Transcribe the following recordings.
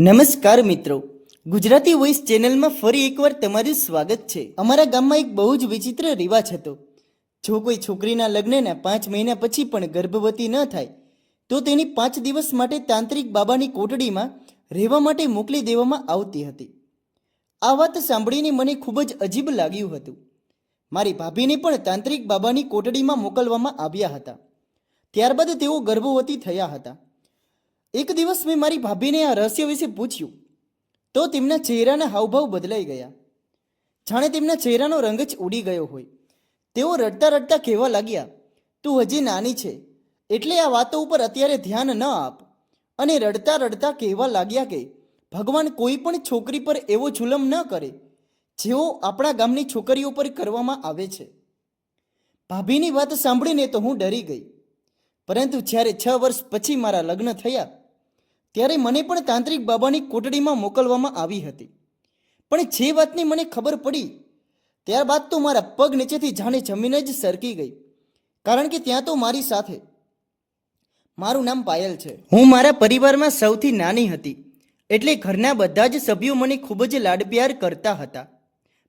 નમસ્કાર મિત્રો. ગુજરાતી વોઇસ ચેનલમાં ફરી એકવાર તમારું સ્વાગત છે. અમારા ગામમાં એક બહુ જ વિચિત્ર રિવાજ હતો. જો કોઈ છોકરીના લગ્નના પાંચ મહિના પછી પણ ગર્ભવતી ન થાય, તો તેની પાંચ દિવસ માટે તાંત્રિક બાબાની કોટડીમાં રહેવા માટે મોકલી દેવામાં આવતી હતી. આ વાત સાંભળીને મને ખૂબ જ અજીબ લાગ્યું હતું. મારી ભાભીને પણ તાંત્રિક બાબાની કોટડીમાં મોકલવામાં આવ્યા હતા. ત્યારબાદ તેઓ ગર્ભવતી થયા હતા. એક દિવસ મેં મારી ભાભીને આ રહસ્ય વિશે પૂછ્યું. તો તેમના ચહેરાના હાવભાવ બદલાઈ ગયા. જાણે તેમના ચહેરાનો રંગ જ ઉડી ગયો હોય. તેઓ રડતા રડતા કહેવા લાગ્યા, તું હજી નાની છે, એટલે આ વાતો ઉપર અત્યારે ધ્યાન ન આપ. અને રડતા રડતા કહેવા લાગ્યા કે, ભગવાન કોઈ પણ છોકરી પર એવો જુલમ ન કરે જેવો આપણા ગામની છોકરીઓ પર કરવામાં આવે છે. ભાભીની વાત સાંભળીને તો હું ડરી ગઈ. પરંતુ જ્યારે છ વર્ષ પછી મારા લગ્ન થયા ત્યારે મને પણ તાંત્રિક બાબાની કોટડીમાં મોકલવામાં આવી હતી. પણ જે વાતની મને ખબર પડી, ત્યારબાદ તો મારા પગ નીચેથી જાણે જમીન જ સરકી ગઈ. કારણ કે ત્યાં તો મારી સાથે. મારું નામ પાયલ છે. હું મારા પરિવારમાં સૌથી નાની હતી, એટલે ઘરના બધા જ સભ્યો મને ખૂબ જ લાડપ્યાર કરતા હતા.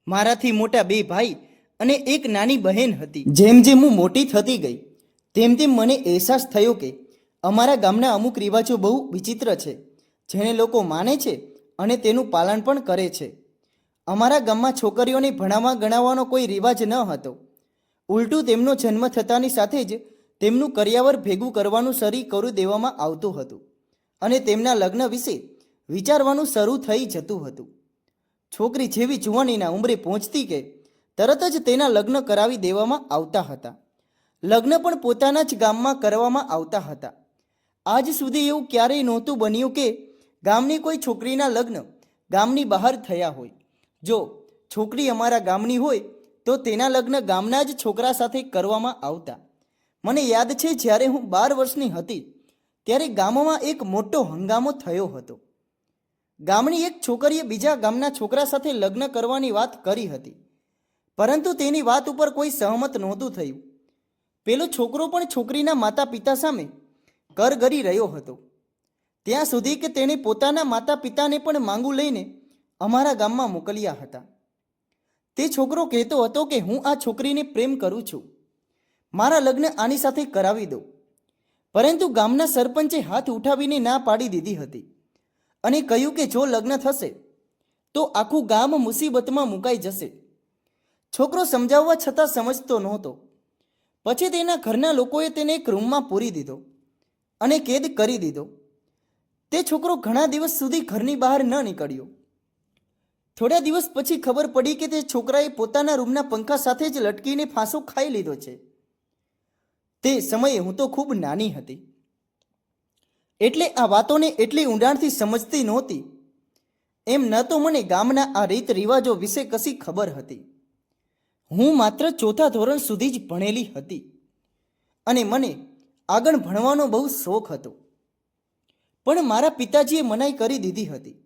મારાથી મોટા બે ભાઈ અને એક નાની બહેન હતી. જેમ જેમ હું મોટી થતી ગઈ, તેમ તેમ મને અહેસાસ થયો કે અમારા ગામના અમુક રિવાજો બહુ વિચિત્ર છે, જેને લોકો માને છે અને તેનું પાલન પણ કરે છે. અમારા ગામમાં છોકરીઓને ભણાવવા ગણાવવાનો કોઈ રિવાજ ન હતો. ઉલટું તેમનો જન્મ થતાની સાથે જ તેમનું કર્યાવર ભેગું કરવાનું શરી કરી દેવામાં આવતું હતું અને તેમના લગ્ન વિશે વિચારવાનું શરૂ થઈ જતું હતું. છોકરી જેવી જુવાનીના ઉંમરે પહોંચતી કે તરત જ તેના લગ્ન કરાવી દેવામાં આવતા હતા. લગ્ન પણ પોતાના જ ગામમાં કરવામાં આવતા હતા. આજ સુધી એવું ક્યારેય નહોતું બન્યું કે ગામની કોઈ છોકરીના લગ્ન ગામની બહાર થયા હોય. જો છોકરી અમારા ગામની હોય, તો તેના લગ્ન ગામના જ છોકરા સાથે કરવામાં આવતા. મને યાદ છે, જ્યારે હું બાર વર્ષની હતી, ત્યારે ગામમાં એક મોટો હંગામો થયો હતો. ગામની એક છોકરીએ બીજા ગામના છોકરા સાથે લગ્ન કરવાની વાત કરી હતી, પરંતુ તેની વાત ઉપર કોઈ સહમત નહોતું થયું. પેલો છોકરો પણ છોકરીના માતા પિતા સામે કર કરી રહ્યો હતો. ત્યાં સુધી કે તેણે પોતાના માતા પિતાને પણ માંગુ લઈને અમારા ગામમાં મોકલ્યા હતા. તે છોકરો કહેતો હતો કે, હું આ છોકરીને પ્રેમ કરું છું. મારા લગ્ન આની સાથે કરાવી દો. પરંતુ ગામના સરપંચે હાથ ઉઠાવીને ના પાડી દીધી હતી અને કહ્યું કે, જો લગ્ન થશે, તો આખું ગામ મુસીબતમાં મુકાઈ જશે. છોકરો સમજાવવા છતાં સમજતો નહોતો. પછી તેના ઘરના લોકોએ તેને એક રૂમમાં પૂરી દીધો. અને કેદ કરી દીધો. તે છોકરો ઘણા દિવસ સુધી ઘરની બહાર ન નીકળ્યો. થોડા દિવસ પછી ખબર પડી કે તે છોકરાએ પોતાના રૂમના પંખા સાથે જ લટકીને ફાંસો ખાઈ લીધો છે. તે સમયે હું તો ખૂબ નાની હતી. એટલે આ વાતોને એટલી ઊંડાણથી સમજતી નહોતી. એમ ન તો મને ગામના આ રીત રિવાજો વિશે કશી ખબર હતી. હું માત્ર ચોથા ધોરણ સુધી જ ભણેલી હતી. અને મને આગળ ભણવાનો બહુ શોખ હતો. પણ મારા પિતાજીએ મનાઈ કરી દીધી હતી.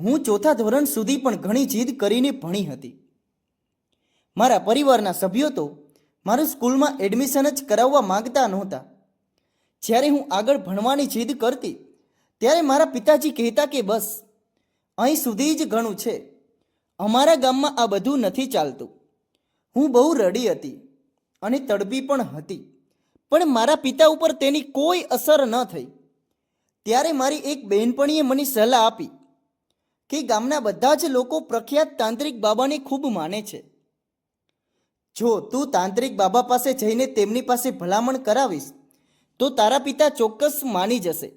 હું ચોથા ધોરણ સુધી પણ ઘણી જીદ કરીને ભણી હતી. મારા પરિવારના સભ્યો તો મારું સ્કૂલમાં એડમિશન જ કરાવવા માંગતા નહોતા. જ્યારે હું આગળ ભણવાની જીદ કરતી, ત્યારે મારા પિતાજી કહેતા કે બસ, અહીં સુધી જ ઘણું છે. અમારા ગામમાં આ બધું નથી ચાલતું. હું બહુ રડી હતી અને તડપી પણ હતી. પણ મારા પિતા ઉપર તેની કોઈ અસર ન થઈ. ત્યારે મારી એક બહેનપણીએ મને સલાહ આપી કે ગામના બધા જ લોકો પ્રખ્યાત તાંત્રિક બાબાને ખૂબ માને છે. જો તું તાંત્રિક બાબા પાસે જઈને તેમની પાસે ભલામણ કરાવીશ, તો તારા પિતા ચોક્કસ માની જશે.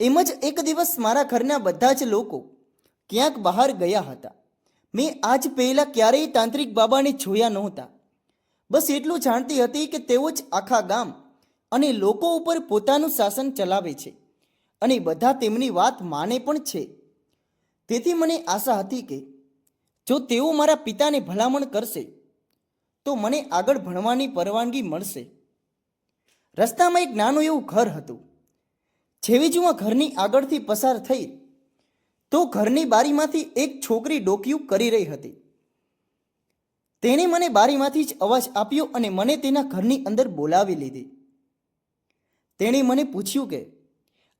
એમ જ એક દિવસ મારા ઘરના બધા જ લોકો ક્યાંક બહાર ગયા હતા. મેં આજ પહેલાં ક્યારેય તાંત્રિક બાબાને જોયા નહોતા. બસ એટલું જાણતી હતી કે તેઓ જ આખા ગામ અને લોકો ઉપર પોતાનું શાસન ચલાવે છે અને બધા તેમની વાત માને પણ છે. તેથી મને આશા હતી કે જો તેઓ મારા પિતાને ભલામણ કરશે, તો મને આગળ ભણવાની પરવાનગી મળશે. રસ્તામાં એક નાનું એવું ઘર હતું. જેવી જ હું ઘરની આગળથી પસાર થઈ, તો ઘરની બારીમાંથી એક છોકરી ડોકિયું કરી રહી હતી. તેણે મને બારીમાંથી જ અવાજ આપ્યો અને મને તેના ઘરની અંદર બોલાવી લીધી. તેણે મને પૂછ્યું કે,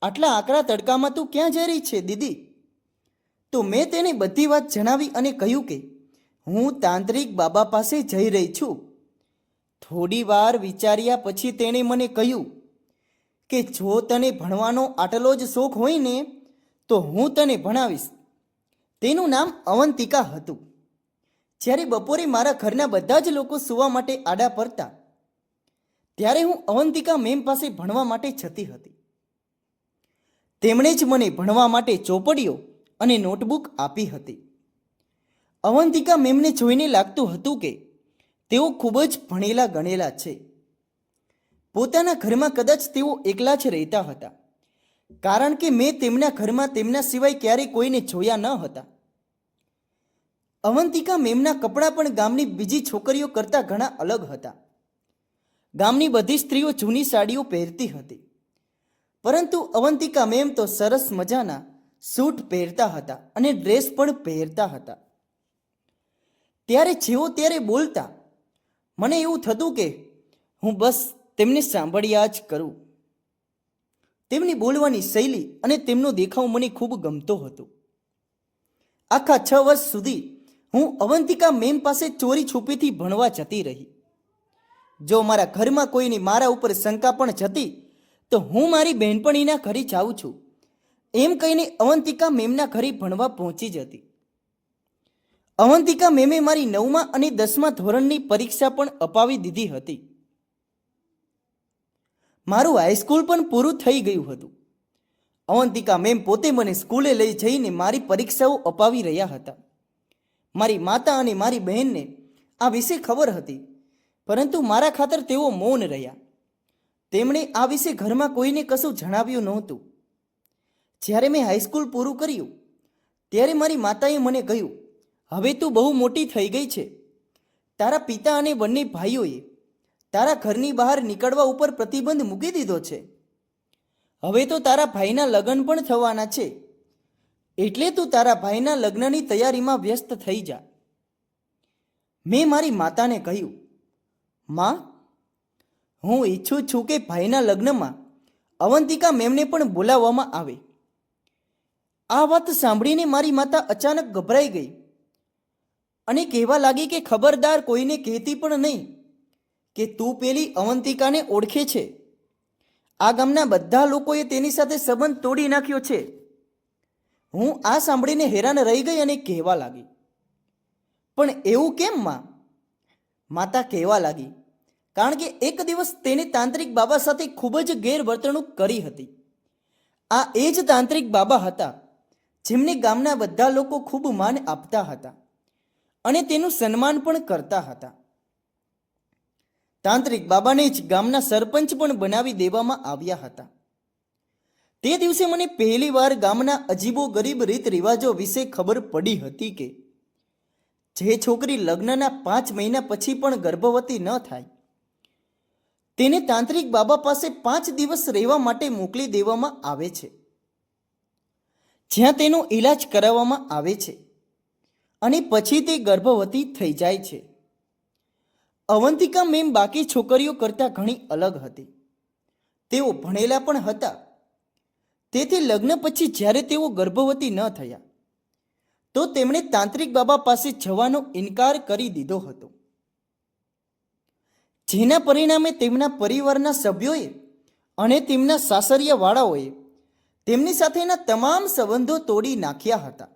આટલા આકરા તડકામાં તું ક્યાં જઈ રહી છે, દીદી? તો મેં તેને બધી વાત જણાવી અને કહ્યું કે, હું તાંત્રિક બાબા પાસે જઈ રહી છું. થોડી વાર વિચાર્યા પછી તેણે મને કહ્યું કે, જો તને ભણવાનો આટલો જ શોખ હોય ને, તો હું તને ભણાવીશ. તેનું નામ અવંતિકા હતું. જ્યારે બપોરે મારા ઘરના બધા જ લોકો સૂવા માટે આડા પડતા, ત્યારે હું અવંતિકા મેમ પાસે ભણવા માટે જતી હતી. તેમણે જ મને ભણવા માટે ચોપડીઓ અને નોટબુક આપી હતી. અવંતિકા મેમને જોઈને લાગતું હતું કે તેઓ ખૂબ જ ભણેલા ગણેલા છે. પોતાના ઘરમાં કદાચ તેઓ એકલા જ રહેતા હતા, કારણ કે મેં તેમના ઘરમાં તેમના સિવાય ક્યારેય કોઈને જોયા ન હતા. અવંતિકા મેમના કપડાં પણ ગામની બીજી છોકરીઓ કરતાં ઘણા અલગ હતા. ગામની બધી સ્ત્રીઓ જૂની સાડીઓ પહેરતી હતી. પરંતુ અવંતિકા મેમ તો સરસ મજાના સૂટ પહેરતા હતા અને ડ્રેસ પણ પહેરતા હતા. ત્યારે જેવો ત્યારે બોલતા, મને એવું થતું કે હું બસ તેમને સાંભળ્યા જ કરું. તેમની બોલવાની શૈલી અને તેમનો દેખાવ મને ખૂબ ગમતો હતો. આખા છ વર્ષ સુધી હું અવંતિકા મેમ પાસે ચોરી છુપીથી ભણવા જતી રહી. જો મારા ઘરમાં કોઈની મારા ઉપર શંકા પણ જતી, તો હું મારી બહેનપણીના ઘરે જાઉં છું. એમ કહીને અવંતિકા મેમના ઘરે ભણવા પહોંચી જતી. અવંતિકા મેમે મારી નવમા અને દસમા ધોરણની પરીક્ષા પણ અપાવી દીધી હતી. મારું હાઈસ્કૂલ પણ પૂરું થઈ ગયું હતું. અવંતિકા મેમ પોતે મને સ્કૂલે લઈ જઈને મારી પરીક્ષાઓ અપાવી રહ્યા હતા. મારી માતા અને મારી બહેનને આ વિશે ખબર હતી, પરંતુ મારા ખાતર તેઓ મૌન રહ્યા. તેમણે આ વિશે ઘરમાં કોઈને કશું જણાવ્યું નહોતું. જ્યારે મેં હાઈસ્કૂલ પૂરું કર્યું, ત્યારે મારી માતાએ મને કહ્યું, હવે તું બહુ મોટી થઈ ગઈ છે. તારા પિતા અને બંને ભાઈઓએ તારા ઘરની બહાર નીકળવા ઉપર પ્રતિબંધ મૂકી દીધો છે. હવે તો તારા ભાઈના લગ્ન પણ થવાના છે. એટલે તું તારા ભાઈના લગ્નની તૈયારીમાં વ્યસ્ત થઈ જા. મેં મારી માતાને કહ્યું, માં, હું ઈચ્છું છું કે ભાઈના લગ્નમાં અવંતિકા મેમને પણ બોલાવવામાં આવે. આ વાત સાંભળીને મારી માતા અચાનક ગભરાઈ ગઈ અને કહેવા લાગી કે ખબરદાર કોઈને કહેતી પણ નહીં કે તું પેલી અવંતિકાને ઓળખે છે. આ ગામના બધા લોકોએ તેની સાથે સંબંધ તોડી નાખ્યો છે. હું આ સાંભળીને હેરાન રહી ગઈ અને કહેવા લાગી. પણ એવું કેમ માં? માતા કહેવા લાગી, કારણ કે એક દિવસ તેને તાંત્રિક બાબા સાથે ખૂબ જ ગેરવર્તણૂક કરી હતી. આ એ જ તાંત્રિક બાબા હતા જેમને ગામના બધા લોકો ખૂબ માન આપતા હતા અને તેનું સન્માન પણ કરતા હતા. તાંત્રિક બાબાને જ ગામના સરપંચ પણ બનાવી દેવામાં આવ્યા હતા. તે દિવસે મને પહેલીવાર ગામના અજીબો ગરીબ રીત રિવાજો વિશે ખબર પડી હતી કે જે છોકરી લગ્નના પાંચ મહિના પછી પણ ગર્ભવતી ન થાય. તેને તાંત્રિક બાબા પાસે પાંચ દિવસ રહેવા માટે મોકલી દેવામાં આવે છે. જ્યાં તેનો ઈલાજ કરાવવામાં આવે છે અને પછી તે ગર્ભવતી થઈ જાય છે. અવંતિકા મેમ બાકી છોકરીઓ કરતાં ઘણી અલગ હતી. તેઓ ભણેલા પણ હતા તેથી લગ્ન પછી જ્યારે તેઓ ગર્ભવતી ન થયા, તો તેમણે તાંત્રિક બાબા પાસે જવાનો ઇનકાર કરી દીધો હતો. જેના પરિણામે તેમના પરિવારના સભ્યોએ અને તેમના સાસરિયાવાળાઓએ તેમની સાથેના તમામ સંબંધો તોડી નાખ્યા હતા.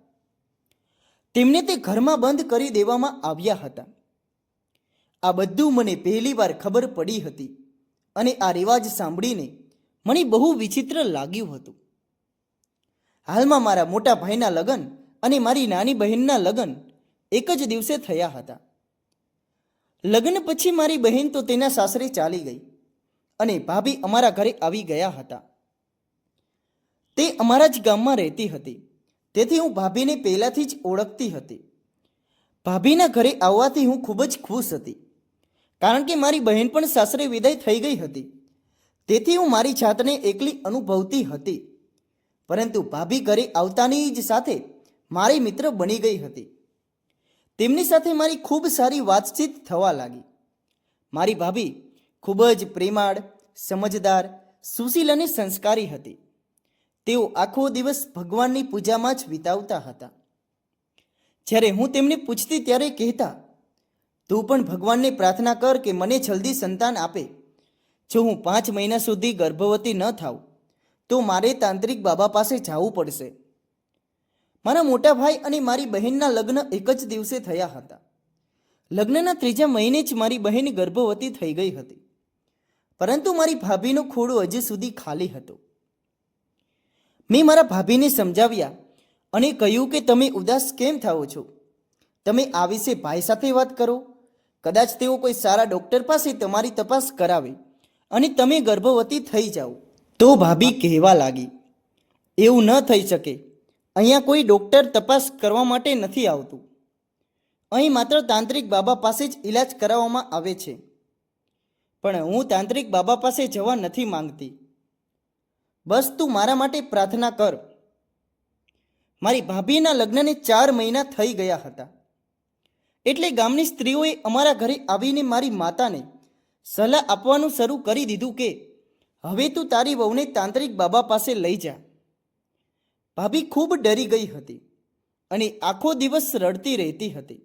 તેમને તે ઘરમાં બંધ કરી દેવામાં આવ્યા હતા. આ બધું મને પહેલીવાર ખબર પડી હતી અને આ રિવાજ સાંભળીને મને બહુ વિચિત્ર લાગ્યું હતું. હાલમાં મારા મોટા ભાઈના લગ્ન અને મારી નાની બહેનના લગ્ન એક જ દિવસે થયા હતા. લગ્ન પછી મારી બહેન તો તેના સાસરે ચાલી ગઈ અને ભાભી અમારા ઘરે આવી ગયા હતા. તે અમારા જ ગામમાં રહેતી હતી. તેથી હું ભાભીને પહેલાંથી જ ઓળખતી હતી. ભાભીના ઘરે આવવાથી હું ખૂબ જ ખુશ હતી. કારણ કે મારી બહેન પણ સાસરે વિદાય થઈ ગઈ હતી. તેથી હું મારી જાતને એકલી અનુભવતી હતી. પરંતુ ભાભી ઘરે આવતાની જ સાથે મારી મિત્ર બની ગઈ હતી. તેમની સાથે મારી ખૂબ સારી વાતચીત થવા લાગી. મારી ભાભી ખૂબ જ પ્રેમાળ, સમજદાર, સુશીલ અને સંસ્કારી હતી. તેઓ આખો દિવસ ભગવાનની પૂજામાં જ વિતાવતા હતા. જ્યારે હું તેમને પૂછતી ત્યારે કહેતા, તું પણ ભગવાનને પ્રાર્થના કર કે મને જલ્દી સંતાન આપે. જો હું પાંચ મહિના સુધી ગર્ભવતી ન થાઉં તો મારે તાંત્રિક બાબા પાસે જવું પડશે. મારા મોટા ભાઈ અને મારી બહેનના લગ્ન એક જ દિવસે થયા હતા. લગ્નના ત્રીજા મહિને જ મારી બહેન ગર્ભવતી થઈ ગઈ હતી. પરંતુ મારી ભાભીનો ખોડો હજી સુધી ખાલી હતો. મેં મારા ભાભીને સમજાવ્યા અને કહ્યું કે તમે ઉદાસ કેમ થાઓ છો? તમે આ વિશે ભાઈ સાથે વાત કરો. કદાચ તેઓ કોઈ સારા ડૉક્ટર પાસે તમારી તપાસ કરાવે અને તમે ગર્ભવતી થઈ જાઓ. તો ભાભી કહેવા લાગી, એવું ન થઈ શકે. અહીંયા કોઈ ડૉક્ટર તપાસ કરવા માટે નથી આવતું. અહીં માત્ર તાંત્રિક બાબા પાસે જ ઈલાજ કરાવવામાં આવે છે. પણ હું તાંત્રિક બાબા પાસે જવા નથી માંગતી. બસ તું મારા માટે પ્રાર્થના કર. મારી ભાભીના લગ્નને ચાર મહિના થઈ ગયા હતા. એટલે ગામની સ્ત્રીઓએ અમારા ઘરે આવીને મારી માતાને સલાહ આપવાનું શરૂ કરી દીધું કે હવે તું તારી વહુને તાંત્રિક બાબા પાસે લઈ જા. ભાભી ખૂબ ડરી ગઈ હતી અને આખો દિવસ રડતી રહેતી હતી.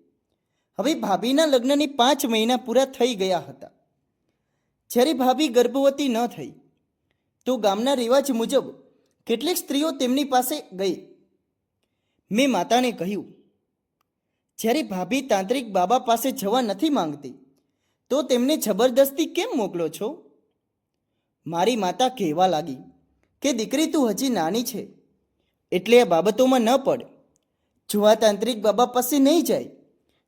હવે ભાભીના લગ્નની પાંચ મહિના પૂરા થઈ ગયા હતા. જ્યારે ભાભી ગર્ભવતી ન થઈ, તો ગામના રિવાજ મુજબ કેટલીક સ્ત્રીઓ તેમની પાસે ગઈ. મેં માતાને કહ્યું, જ્યારે ભાભી તાંત્રિક બાબા પાસે જવા નથી માંગતી, તો તેમને જબરદસ્તી કેમ મોકલો છો? મારી માતા કહેવા લાગી કે દીકરી તું હજી નાની છે. એટલે આ બાબતોમાં ન પડ. જો તાંત્રિક બાબા પાસે નહીં જાય,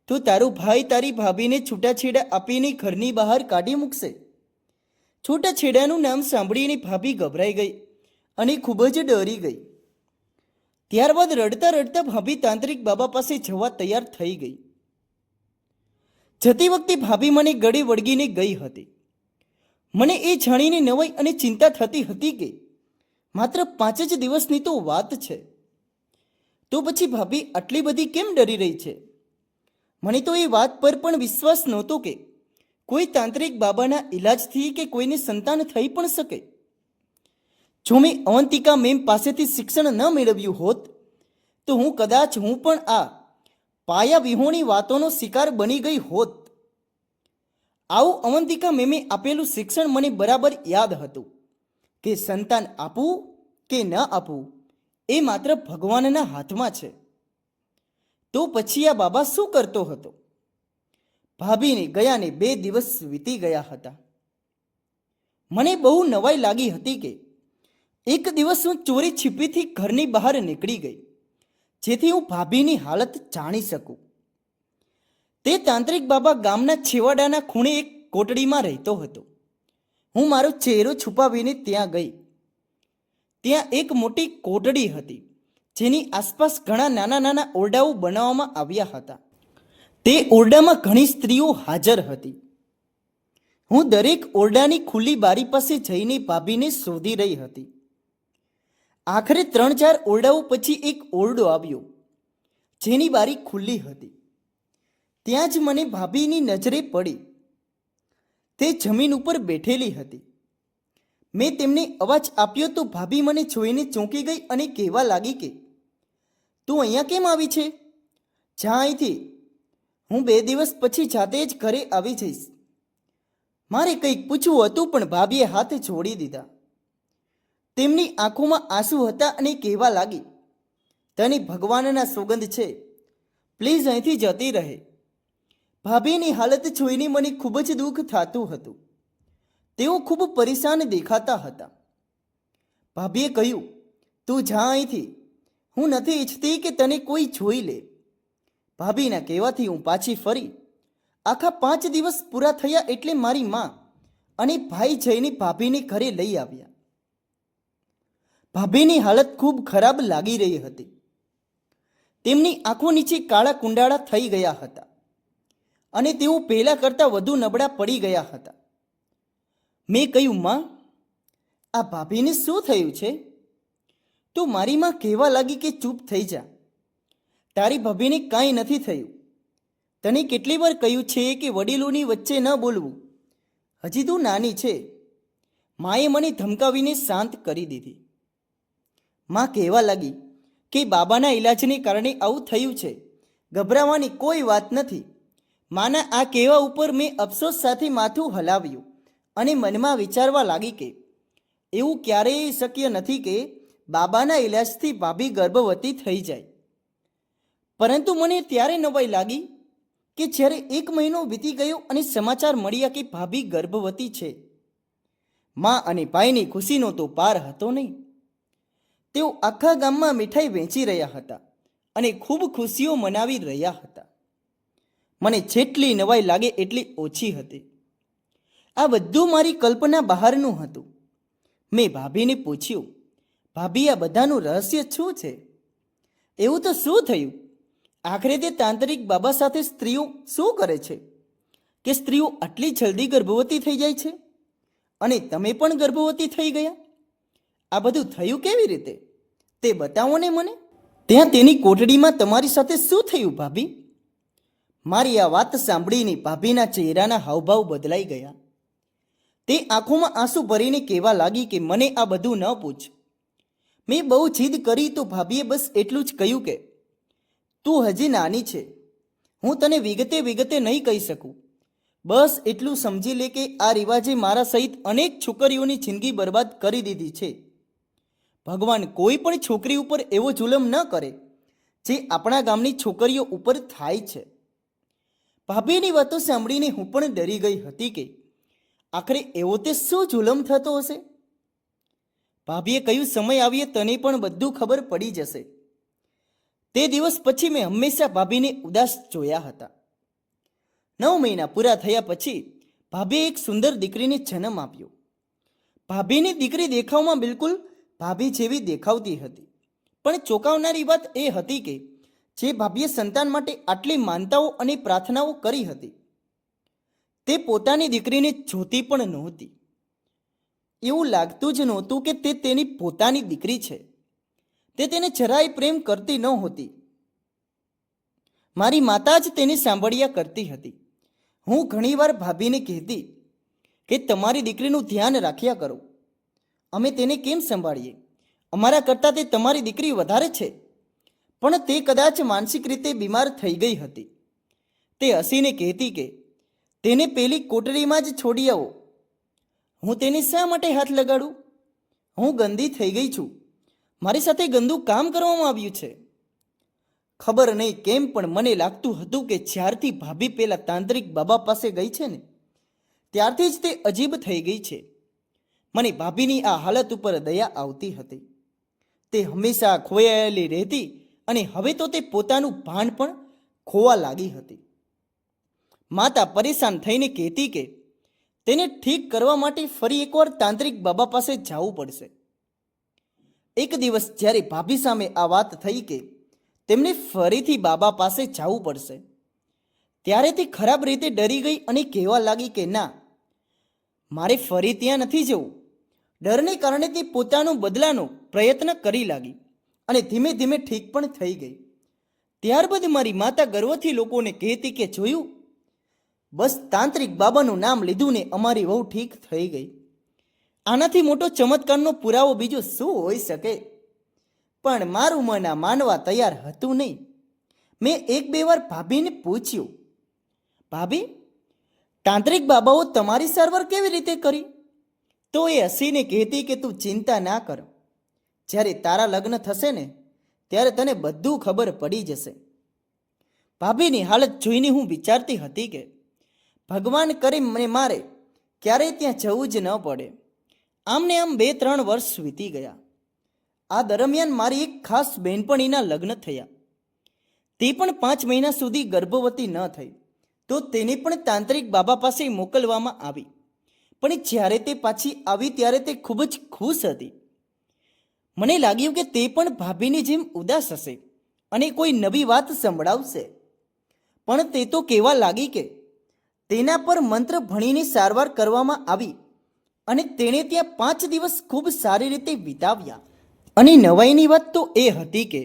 તો તારું ભાઈ તારી ભાભીને છૂટાછેડા આપીને ઘરની બહાર કાઢી મૂકશે. છૂટાછેડાનું નામ સાંભળીને ભાભી ગભરાઈ ગઈ અને ખૂબ જ ડરી ગઈ. ત્યારબાદ રડતા રડતા ભાભી તાંત્રિક બાબા પાસે જવા તૈયાર થઈ ગઈ. જતી વખતે ભાભી મને ગળી વળગીને ગઈ હતી. મને એ જાણીને નવાઈ અને ચિંતા થતી હતી કે માત્ર પાંચ જ દિવસની તો વાત છે. તો પછી ભાભી આટલી બધી કેમ ડરી રહી છે? મને તો એ વાત પર પણ વિશ્વાસ નહોતો કે કોઈ તાંત્રિક બાબાના ઈલાજથી કે કોઈને સંતાન થઈ પણ શકે. જો મેં અવંતિકા મેમ પાસેથી શિક્ષણ ન મેળવ્યું હોત, તો હું કદાચ હું પણ આ પાયા વિહોણી વાતોનો શિકાર બની ગઈ હોત. આવું અવંતિકા મેમે આપેલું શિક્ષણ મને બરાબર યાદ હતું કે સંતાન આપવું કે ન આપવું એ માત્ર ભગવાનના હાથમાં છે. તો પછી આ બાબા શું કરતો હતો? ભાભીને ગયાને બે દિવસ વીતી ગયા હતા. મને બહુ નવાઈ લાગી હતી કે એક દિવસ હું ચોરી છીપીથી ઘરની બહાર નીકળી ગઈ, જેથી હું ભાભીની હાલત જાણી શકું. તે તાંત્રિક બાબા ગામના છેવાડાના ખૂણે એક કોટડીમાં રહેતો હતો. હું મારો ચહેરો છુપાવીને ત્યાં ગઈ. ત્યાં એક મોટી કોટડી હતી, જેની આસપાસ ઘણા નાના નાના ઓરડાઓ બનાવવામાં આવ્યા હતા. તે ઓરડામાં ઘણી સ્ત્રીઓ હાજર હતી. હું દરેક ઓરડાની ખુલ્લી બારી પાસે જઈને ભાભીને શોધી રહી હતી. આખરે ત્રણ ચાર ઓરડાઓ પછી એક ઓરડો આવ્યો, જેની બારી ખુલ્લી હતી. ત્યાં જ મને ભાભીની નજરે પડી. તે જમીન ઉપર બેઠેલી હતી. મેં તેમને અવાજ આપ્યો તો ભાભી મને જોઈને ચોંકી ગઈ અને કહેવા લાગી કે, તું અહીંયા કેમ આવી છે? જા અહીંથી. હું બે દિવસ પછી જાતે જ ઘરે આવી જઈશ. મારે કંઈક પૂછવું હતું પણ ભાભીએ હાથ જોડી દીધા. તેમની આંખોમાં આંસુ હતા અને કહેવા લાગી, તને ભગવાનના સુગંધ છે. પ્લીઝ અહીંથી જતી રહે. ભાભીની હાલત જોઈને મને ખૂબ જ દુઃખ થતું હતું. તેઓ ખૂબ પરેશાન દેખાતા હતા. ભાભીએ કહ્યું, તું જા અહીંથી. હું નથી ઈચ્છતી કે તને કોઈ જોઈ લે. ભાભીના કહેવાથી હું પાછી ફરી. આખા પાંચ દિવસ પૂરા થયા એટલે મારી માં અને ભાઈ જઈને ભાભીને ઘરે લઈ આવ્યા. ભાભીની હાલત ખૂબ ખરાબ લાગી રહી હતી. તેમની આંખો નીચે કાળા કુંડાળા થઈ ગયા હતા. અને તેઓ પહેલાં કરતાં વધુ નબળા પડી ગયા હતા. મેં કહ્યું, માં, આ ભાભીને શું થયું છે? તો મારી માં કહેવા લાગી કે ચૂપ થઈ જા. તારી ભાભીને કાંઈ નથી થયું. તને કેટલી વાર કહ્યું છે કે વડીલોની વચ્ચે ન બોલવું? હજી તું નાની છે. માએ મને ધમકાવીને શાંત કરી દીધી. માં કહેવા લાગી કે બાબાના ઈલાજને કારણે આવું થયું છે. ગભરાવાની કોઈ વાત નથી. માના આ કહેવા ઉપર મેં અફસોસ સાથે માથું હલાવ્યું અને મનમાં વિચારવા લાગી કે, એવું ક્યારેય શક્ય નથી કે બાબાના ઈલાજથી ભાભી ગર્ભવતી થઈ જાય. પરંતુ મને ત્યારે નવાઈ લાગી કે જ્યારે એક મહિનો વીતી ગયો અને સમાચાર મળ્યા કે ભાભી ગર્ભવતી છે. માં અને ભાઈની ખુશીનો તો પાર હતો નહીં. તેઓ આખા ગામમાં મીઠાઈ વેચી રહ્યા હતા અને ખૂબ ખુશીઓ મનાવી રહ્યા હતા. મને જેટલી નવાઈ લાગે એટલી ઓછી હતી. આ બધું મારી કલ્પના બહારનું હતું. મેં ભાભીને પૂછ્યું, ભાભી, આ બધાનું રહસ્ય શું છે? એવું તો શું થયું? આખરે તે તાંત્રિક બાબા સાથે સ્ત્રીઓ શું કરે છે? કે સ્ત્રીઓ આટલી જલ્દી ગર્ભવતી થઈ જાય છે? અને તમે પણ ગર્ભવતી થઈ ગયા? આ બધું થયું કેવી રીતે? તે બતાવો ને મને. ત્યાં તેની કોટડીમાં તમારી સાથે શું થયું, ભાભી? મારી આ વાત સાંભળીને ભાભીના ચહેરાના હાવભાવ બદલાઈ ગયા. તે આંખોમાં આંસુ ભરીને કહેવા લાગી કે મને આ બધું ન પૂછ. મેં બહુ જીદ કરી તો ભાભીએ બસ એટલું જ કહ્યું કે, તું હજી નાની છે. હું તને વિગતે વિગતે નહીં કહી શકું. બસ એટલું સમજી લે કે આ રિવાજે મારા સહિત અનેક છોકરીઓની જિંદગી બરબાદ કરી દીધી છે. ભગવાન કોઈ પણ છોકરી ઉપર એવો જુલમ ન કરે, જે આપણા ગામની છોકરીઓ ઉપર થાય છે. ભાભીની વાતો સાંભળીને હું પણ ડરી ગઈ હતી કે આખરે એવો તે શું જુલમ થતો હશે? ભાભીએ કહ્યું, સમય આવીએ તને પણ બધું ખબર પડી જશે. તે દિવસ પછી મેં હંમેશા ભાભીને ઉદાસ જોયા હતા. નવ મહિના પૂરા થયા પછી ભાભીએ એક સુંદર દીકરીને જન્મ આપ્યો. ભાભીની દીકરી દેખાવમાં બિલકુલ ભાભી જેવી દેખાવતી હતી. પણ ચોંકાવનારી વાત એ હતી કે જે ભાભીએ સંતાન માટે આટલી માનતાઓ અને પ્રાર્થનાઓ કરી હતી, તે પોતાની દીકરીને જોતી પણ નહોતી. એવું લાગતું જ નહોતું કે તે તેની પોતાની દીકરી છે. તે તેને જરાય પ્રેમ કરતી નહોતી મારી માતા જ તેને સાંભળ્યા કરતી હતી. હું ઘણીવાર ભાભીને કહેતી કે તમારી દીકરીનું ધ્યાન રાખ્યા કરો. અમે તેને કેમ સંભાળીએ? અમારા કરતાં તે તમારી દીકરી વધારે છે. પણ તે કદાચ માનસિક રીતે બીમાર થઈ ગઈ હતી. તે હસીને કહેતી કે, તેને પેલી કોટરીમાં જ છોડી આવો. હું તેને શા માટે હાથ લગાડું? હું ગંદી થઈ ગઈ છું. મારી સાથે ગંદુ કામ કરવામાં આવ્યું છે. ખબર નહીં કેમ, પણ મને લાગતું હતું કે જ્યારથી ભાભી પેલા તાંત્રિક બાબા પાસે ગઈ છે ને, ત્યારથી જ તે અજીબ થઈ ગઈ છે. મને ભાભીની આ હાલત ઉપર દયા આવતી હતી. તે હંમેશા ખોયાયેલી રહેતી અને હવે તો તે પોતાનું ભાન પણ ખોવા લાગી હતી. માતા પરેશાન થઈને કહેતી કે, તેને ઠીક કરવા માટે ફરી એકવાર તાંત્રિક બાબા પાસે જવું પડશે. એક દિવસ જ્યારે ભાભી સામે આ વાત થઈ કે, તેમને ફરીથી બાબા પાસે જવું પડશે, ત્યારે તે ખરાબ રીતે ડરી ગઈ અને કહેવા લાગી કે, ના, મારે ફરી ત્યાં નથી જવું. ડરને કારણે તે પોતાનો બદલાનો પ્રયત્ન કરી લાગી. અને ધીમે ધીમે ઠીક પણ થઈ ગઈ. ત્યારબાદ મારી માતા ગર્વથી લોકોને કહેતી કે, જોયું? બસ તાંત્રિક બાબાનું નામ લીધું ને અમારી વહુ ઠીક થઈ ગઈ. આનાથી મોટો ચમત્કારનો પુરાવો બીજો શું હોઈ શકે? પણ મારું મન આ માનવા તૈયાર હતું નહીં. મેં એક બે વાર ભાભીને પૂછ્યું, ભાભી, તાંત્રિક બાબાઓ તમારી સારવાર કેવી રીતે કરી? તો એ હસીને કહેતી કે, તું ચિંતા ના કર. જ્યારે તારા લગ્ન થશે ને, ત્યારે તને બધું ખબર પડી જશે. ભાભીની હાલત જોઈને હું વિચારતી હતી કે, ભગવાન કરી મને મારે, ક્યારેય ત્યાં જવું જ ન પડે. આમને આમ બે ત્રણ વર્ષ વીતી ગયા. આ દરમિયાન મારી એક ખાસ બહેનપણીના લગ્ન થયા. તે પણ પાંચ મહિના સુધી ગર્ભવતી ન થઈ. તો તેને પણ તાંત્રિક બાબા પાસે મોકલવામાં આવી. પણ જ્યારે તે પાછી આવી, ત્યારે તે ખૂબ જ ખુશ હતી. મને લાગ્યું કે તે પણ ભાભીની જેમ ઉદાસ હશે અને કોઈ નવી વાત સંભળાવશે. પણ તે તો કહેવા લાગી કે તેના પર મંત્ર ભણીને સારવાર કરવામાં આવી અને તેણે ત્યાં પાંચ દિવસ ખૂબ સારી રીતે વિતાવ્યા. અને નવાઈની વાત તો એ હતી કે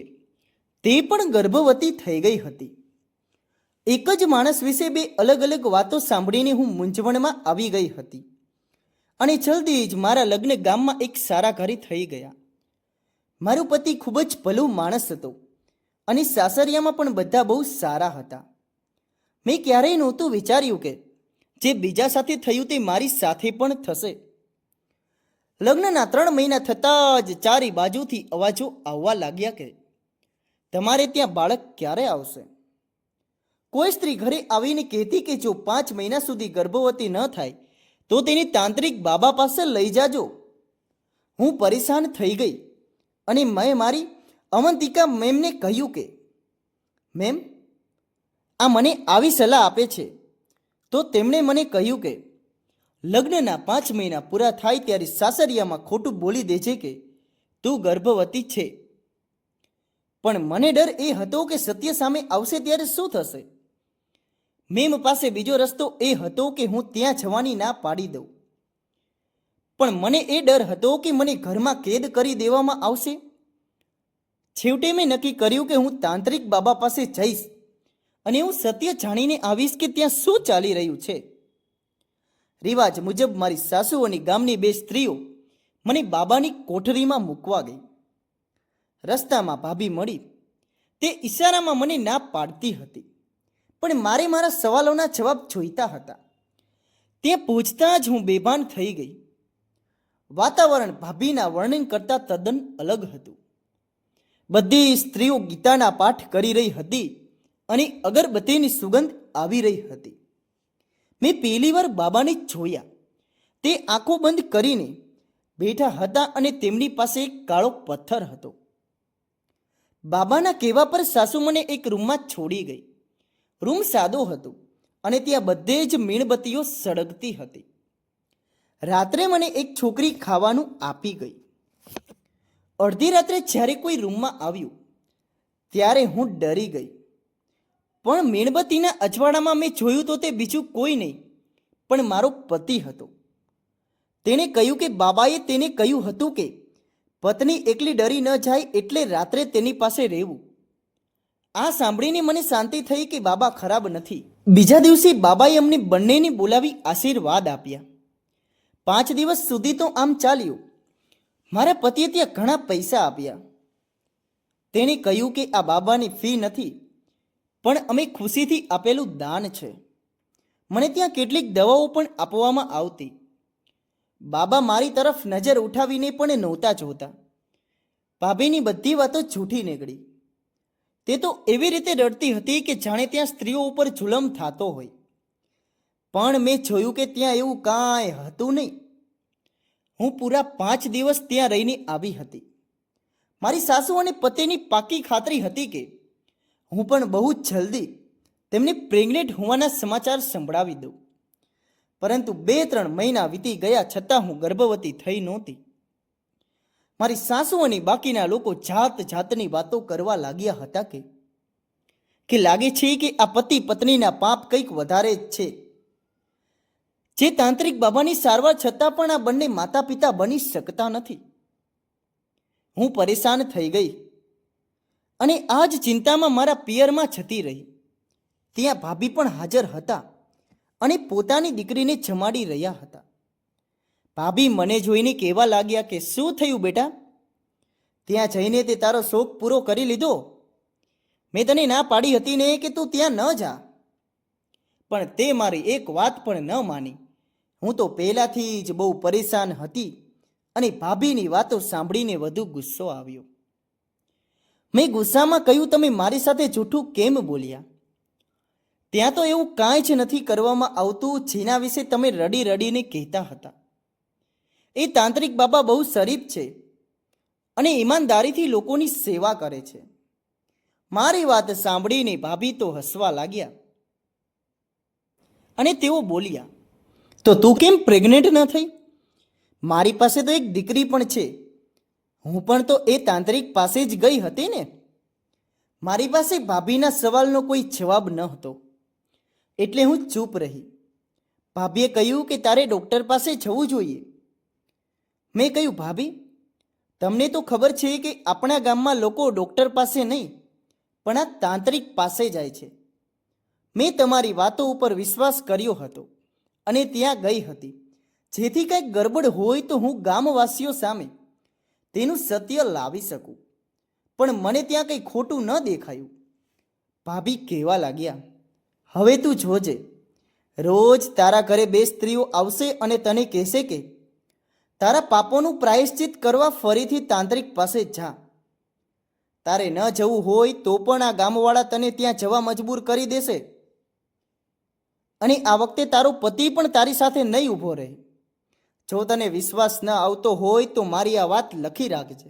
તે પણ ગર્ભવતી થઈ ગઈ હતી. એક જ માણસ વિશે બે અલગ અલગ વાતો સાંભળીને હું મૂંઝવણમાં આવી ગઈ હતી. અને જલ્દી જ મારા લગ્ન ગામમાં એક સારા ઘરે થઈ ગયા. મારો પતિ ખૂબ જ ભલું માણસ હતો અને સાસરિયામાં પણ બધા બહુ સારા હતા. મેં ક્યારેય નહોતું વિચાર્યું કે જે બીજા સાથે થયું તે મારી સાથે પણ થશે. લગ્નના ત્રણ મહિના થતાં જ ચારે બાજુથી અવાજો આવવા લાગ્યા કે તમારે ત્યાં બાળક ક્યારે આવશે? કોઈ સ્ત્રી ઘરે આવીને કહેતી કે જો પાંચ મહિના સુધી ગર્ભવતી ન થાય, તો તેની તાંત્રિક બાબા પાસે લઈ જાજો. હું પરેશાન થઈ ગઈ. અને મેં મારી અવંતિકા મેમને કહ્યું કે, મેમ, આ મને આવી સલાહ આપે છે. તો તેમણે મને કહ્યું કે, લગ્નના પાંચ મહિના પૂરા થાય ત્યારે સાસરિયામાં ખોટું બોલી દેજે કે, તું ગર્ભવતી છે. પણ મને ડર એ હતો કે સત્ય સામે આવશે ત્યારે શું થશે? મેમ પાસે બીજો રસ્તો એ હતો કે હું ત્યાં જવાની ના પાડી દઉં. પણ મને એ ડર હતો કે મને ઘરમાં કેદ કરી દેવામાં આવશે. છેવટે મેં નક્કી કર્યું કે હું તાંત્રિક બાબા પાસે જઈશ અને હું સત્ય જાણીને આવીશ કે ત્યાં શું ચાલી રહ્યું છે. રિવાજ મુજબ મારી સાસુ અને ગામની બે સ્ત્રીઓ મને બાબાની કોઠરીમાં મૂકવા ગઈ. રસ્તામાં ભાભી મળી. તે ઈશારામાં મને ના પાડતી હતી. પણ મારે મારા સવાલોના જવાબ જોઈતા હતા. તે પહોંચતા જ હું બેભાન થઈ ગઈ. વાતાવરણ ભાભીના વર્ણન કરતાં તદ્દન અલગ હતું. બધી સ્ત્રીઓ ગીતાના પાઠ કરી રહી હતી અને અગરબત્તીની સુગંધ આવી રહી હતી. મેં પહેલી વાર બાબાને જોયા. તે આંખો બંધ કરીને બેઠા હતા અને તેમની પાસે એક કાળો પથ્થર હતો. બાબાના કહેવા પર સાસુ મને એક રૂમમાં છોડી ગઈ. રૂમ સાદો હતો અને ત્યાં બધે જ મીણબત્તીઓ સળગતી હતી. રાત્રે મને એક છોકરી ખાવાનું આપી ગઈ. અડધી રાત્રે જ્યારે કોઈ રૂમમાં આવ્યું, ત્યારે હું ડરી ગઈ. પણ મીણબત્તીના અજવાળામાં મેં જોયું તો તે બીજું કોઈ નહીં, પણ મારો પતિ હતો. તેણે કહ્યું કે, બાબાએ તેને કહ્યું હતું કે, પત્ની એકલી ડરી ન જાય એટલે રાત્રે તેની પાસે રહેવું. આ સાંભળીને મને શાંતિ થઈ કે, બાબા ખરાબ નથી. બીજા દિવસે બાબાએ અમને બંનેને બોલાવી આશીર્વાદ આપ્યા. પાંચ દિવસ સુધી તો આમ ચાલ્યું. મારા પતિએ ત્યાં ઘણા પૈસા આપ્યા. તેણે કહ્યું કે આ બાબાની ફી નથી, પણ અમે ખુશીથી આપેલું દાન છે. મને ત્યાં કેટલીક દવાઓ પણ આપવામાં આવતી. બાબા મારી તરફ નજર ઉઠાવીને પણ નહોતા જોતા. ભાભીની બધી વાતો જૂઠી નીકળી. તે તો એવી રીતે રડતી હતી કે જાણે ત્યાં સ્ત્રીઓ ઉપર જુલમ થતો હોય. પણ મેં જોયું કે ત્યાં એવું કાંઈ હતું નહીં. હું પૂરા પાંચ દિવસ ત્યાં રહીને આવી હતી. મારી સાસુ અને પતિની પાકી ખાતરી હતી કે હું પણ બહુ જ જલ્દી તેમને પ્રેગ્નેન્ટ હોવાના સમાચાર સંભળાવી દઉં. પરંતુ બે ત્રણ મહિના વીતી ગયા છતાં હું ગર્ભવતી થઈ નહોતી. મારી સાસુ અને બાકીના લોકો જાત જાતની વાતો કરવા લાગ્યા હતા કે કે લાગે છે કે આ પતિ પત્નીના પાપ કંઈક વધારે જ છે. જે તાંત્રિક બાબાની સારવાર છતાં પણ આ બંને માતા પિતા બની શકતા નથી. હું પરેશાન થઈ ગઈ અને આ જ ચિંતામાં મારા પિયરમાં જતી રહી. ત્યાં ભાભી પણ હાજર હતા અને પોતાની દીકરીને જમાડી રહ્યા હતા. ભાભી મને જોઈને કહેવા લાગ્યા કે શું થયું બેટા? ત્યાં જઈને તે તારો શોખ પૂરો કરી લીધો. મેં તને ના પાડી હતી ને કે તું ત્યાં ન જા. પણ તે મારી એક વાત પણ ન માની. હું તો પહેલાંથી જ બહુ પરેશાન હતી અને ભાભીની વાતો સાંભળીને વધુ ગુસ્સો આવ્યો. મેં ગુસ્સામાં કહ્યું, તમે મારી સાથે જૂઠું કેમ બોલ્યા? ત્યાં તો એવું કાંઈ જ નથી કરવામાં આવતું જેના વિશે તમે રડી રડીને કહેતા હતા. એ તાંત્રિક બાબા બહુ શરીફ છે અને ઈમાનદારીથી લોકોની સેવા કરે છે. મારી વાત સાંભળીને ભાભી તો હસવા લાગ્યા અને તેઓ બોલ્યા તો તું કેમ પ્રેગ્નેન્ટ ન થઈ? મારી પાસે તો એક દીકરી પણ છે. હું પણ તો એ તાંત્રિક પાસે જ ગઈ હતી ને. મારી પાસે ભાભીના સવાલનો કોઈ જવાબ ન હતો. એટલે હું ચૂપ રહી. ભાભીએ કહ્યું કે તારે ડૉક્ટર પાસે જવું જોઈએ. મેં કહ્યું, ભાભી, તમને તો ખબર છે કે આપણા ગામમાં લોકો ડૉક્ટર પાસે નહીં, પણ આ તાંત્રિક પાસે જાય છે. મેં તમારી વાતો ઉપર વિશ્વાસ કર્યો હતો. અને ત્યાં ગઈ હતી. જેથી કંઈક ગરબડ હોય તો હું ગામવાસીઓ સામે તેનું સત્ય લાવી શકું. પણ મને ત્યાં કંઈ ખોટું ન દેખાયું. ભાભી કહેવા લાગ્યા, હવે તું જોજે. રોજ તારા ઘરે બે સ્ત્રીઓ આવશે અને તને કહેશે કે, તારા પાપોનું પ્રાયશ્ચિત કરવા ફરીથી તાંત્રિક પાસે જા. તારે ન જવું હોય તો પણ આ ગામવાળા તને ત્યાં જવા મજબૂર કરી દેશે. અને આ વખતે તારો પતિ પણ તારી સાથે નહીં ઊભો રહે. જો તને વિશ્વાસ ન આવતો હોય તો મારી આ વાત લખી રાખજે.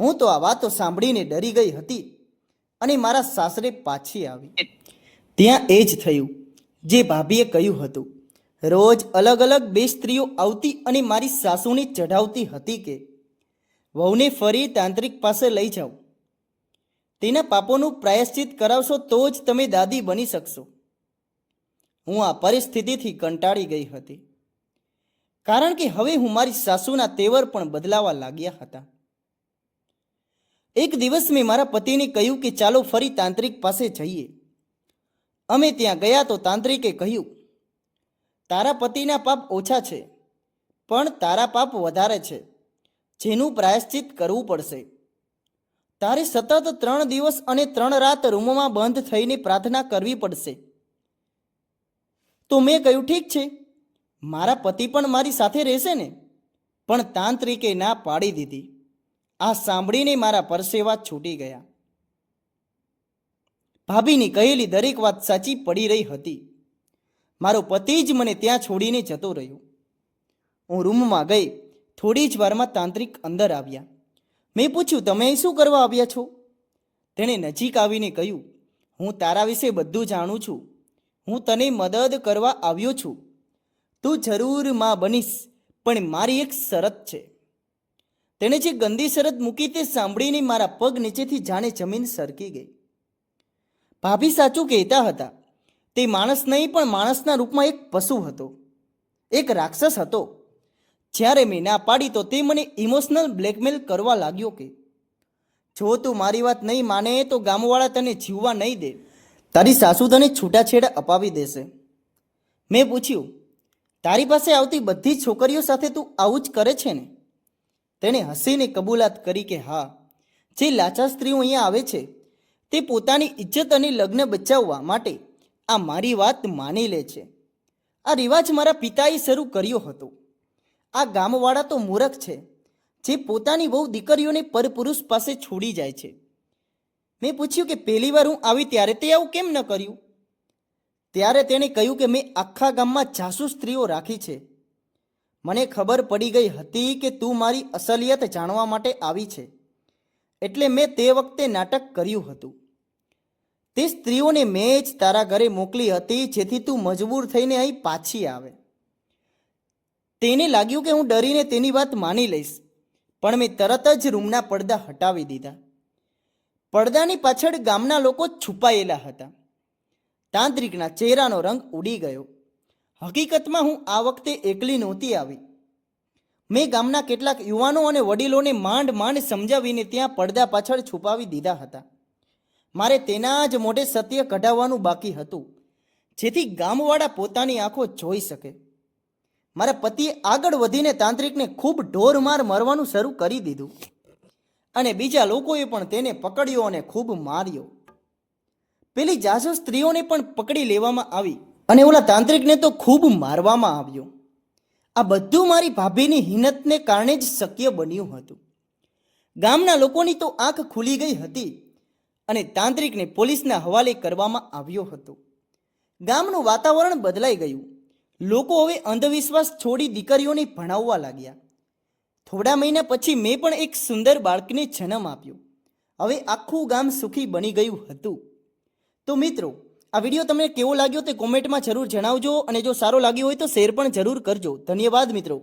હું તો આ વાતો સાંભળીને ડરી ગઈ હતી અને મારા સાસરે પાછી આવી. ત્યાં એ જ થયું જે ભાભીએ કહ્યું હતું. રોજ અલગ અલગ બે સ્ત્રીઓ આવતી અને મારી સાસુને ચઢાવતી હતી કે, વહુને ફરી તાંત્રિક પાસે લઈ જાઓ. તેના પાપોનું પ્રાયશ્ચિત કરાવશો તો જ તમે દાદી બની શકશો. હું આ પરિસ્થિતિથી કંટાળી ગઈ હતી. કારણ કે હવે હું મારી સાસુના તેવર પણ બદલાવા લાગ્યા હતા. એક દિવસ મેં મારા પતિને કહ્યું કે ચાલો ફરી તાંત્રિક પાસે જઈએ. અમે ત્યાં ગયા તો તાંત્રિકે કહ્યું, તારા પતિના પાપ ઓછા છે, પણ તારા પાપ વધારે છે, જેનું પ્રાયશ્ચિત કરવું પડશે. તારે સતત ત્રણ દિવસ અને ત્રણ રાત રૂમમાં બંધ થઈને પ્રાર્થના કરવી પડશે. તો મેં કહ્યું, ઠીક છે. મારા પતિ પણ મારી સાથે રહેશે ને. પણ તાંત્રિકે ના પાડી દીધી. આ સાંભળીને મારા પરસેવા છૂટી ગયા. ભાભીની કહેલી દરેક વાત સાચી પડી રહી હતી. મારો પતિ જ મને ત્યાં છોડીને જતો રહ્યો. હું રૂમમાં ગઈ, થોડી જ વારમાં તાંત્રિક અંદર આવ્યા. મેં પૂછ્યું, તમે શું કરવા આવ્યા છો? તેણે નજીક આવીને કહ્યું, હું તારા વિશે બધું જાણું છું. હું તને મદદ કરવા આવ્યો છું. તું જરૂરમાં બનીશ, પણ મારી એક શરત છે. તેણે જે ગંદી શરત મૂકી તે સાંભળીને મારા પગ નીચેથી જાણે જમીન સરકી ગઈ. ભાભી સાચું કહેતા હતા, તે માણસ નહીં, પણ માણસના રૂપમાં એક પશુ હતો. એક રાક્ષસ હતો. જ્યારે મેં ના પાડી તો તે મને ઇમોશનલ બ્લેકમેલ કરવા લાગ્યો કે, જો તું મારી વાત નહીં માને તો ગામવાળા તને જીવવા નહીં દે. તારી સાસુ તને છૂટાછેડા અપાવી દેશે. મેં પૂછ્યું, તારી પાસે આવતી બધી છોકરીઓ સાથે તું આવું જ કરે છે ને? તેણે હસીને કબૂલાત કરી કે હા, જે લાચાર સ્ત્રીઓ અહીંયા આવે છે, તે પોતાની ઇજ્જત અને લગ્ન બચાવવા માટે આ મારી વાત માની લે છે. આ રિવાજ મારા પિતાએ શરૂ કર્યો હતો. આ ગામવાળા તો મૂરખ છે, જે પોતાની બહુ દીકરીઓને પરપુરુષ પાસે છોડી જાય છે. મેં પૂછ્યું કે પહેલી વાર હું આવી ત્યારે તે આવું કેમ ન કર્યું? ત્યારે તેણે કહ્યું કે મેં આખા ગામમાં જાસૂસ સ્ત્રીઓ રાખી છે. મને ખબર પડી ગઈ હતી કે તું મારી અસલિયત જાણવા માટે આવી છે. એટલે મેં તે વખતે નાટક કર્યું હતું. તે સ્ત્રીઓને મેં જ તારા ઘરે મોકલી હતી, જેથી તું મજબૂર થઈને અહીં પાછી આવે. તેને લાગ્યું કે હું ડરીને તેની વાત માની લઈશ, પણ મેં તરત જ રૂમના પડદા હટાવી દીધા. પડદાની પાછળ ગામના લોકો છુપાયેલા હતા. તાંત્રિકના ચહેરાનો રંગ ઉડી ગયો. હકીકતમાં હું આ વખતે એકલી નહોતી આવી. મેં ગામના કેટલાક યુવાનો અને વડીલોને માંડ માંડ સમજાવીને ત્યાં પડદા પાછળ છુપાવી દીધા હતા. મારે તેના જ મોઢે સત્ય કઢાવવાનું બાકી હતું, જેથી ગામવાળા પોતાની આંખો જોઈ શકે. મારા પતિએ આગળ વધીને તાંત્રિકને ખૂબ ઢોરમાર મરવાનું શરૂ કરી દીધું. અને બીજા લોકોએ પણ તેને પકડ્યો અને ખૂબ માર્યો. પેલી જાસૂસ સ્ત્રીઓને પણ પકડી લેવામાં આવી અને ઓલા તાંત્રિકને તો ખૂબ મારવામાં આવ્યો. આ બધું મારી ભાભીની હિંમતને કારણે જ શક્ય બન્યું હતું. ગામના લોકોની તો આંખ ખુલી ગઈ હતી અને તાંત્રિકને પોલીસના હવાલે કરવામાં આવ્યો હતો. ગામનું વાતાવરણ બદલાઈ ગયું. લોકો હવે અંધવિશ્વાસ છોડી દીકરીઓને ભણાવવા લાગ્યા. થોડા મહિના પછી મેં પણ એક સુંદર બાળકને જન્મ આપ્યો. હવે આખું ગામ સુખી બની ગયું હતું. તો મિત્રો, આ વીડિયો તમને કેવો લાગ્યો તે કોમેન્ટમાં જરૂર જણાવજો અને જો સારો લાગ્યો હોય તો શેર પણ જરૂર કરજો. ધન્યવાદ મિત્રો.